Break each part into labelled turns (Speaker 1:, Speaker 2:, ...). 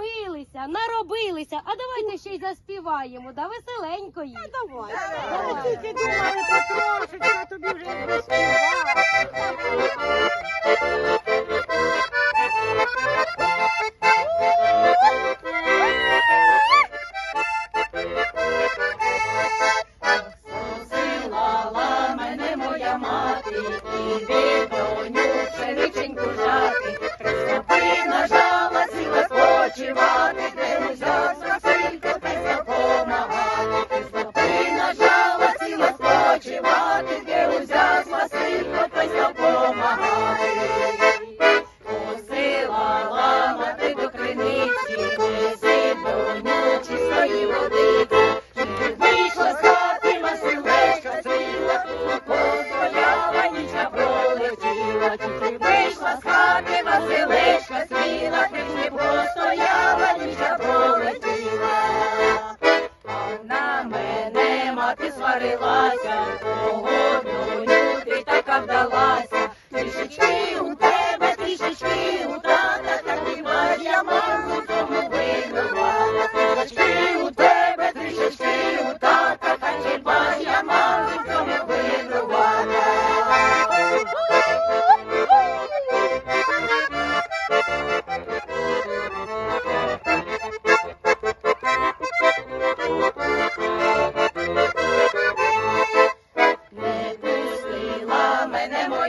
Speaker 1: Втомилися, наробилися, а давайте ще й заспіваємо, да веселенької. Та
Speaker 2: давай. Тільки думаю, потрошечка, тобі вже.
Speaker 3: сварилася, погодою ти така вдалася.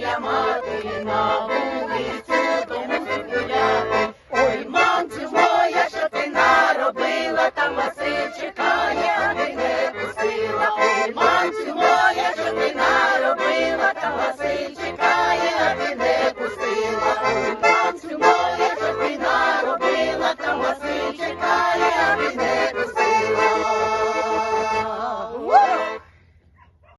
Speaker 3: la